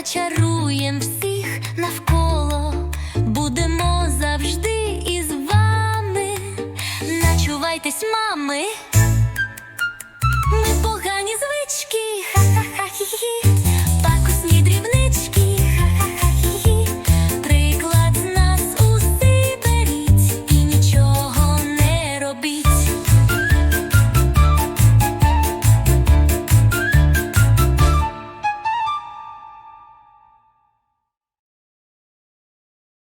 зачаруєм всіх навколо, будемо завжди із вами. Начувайтесь, мами, ми погані звичаї.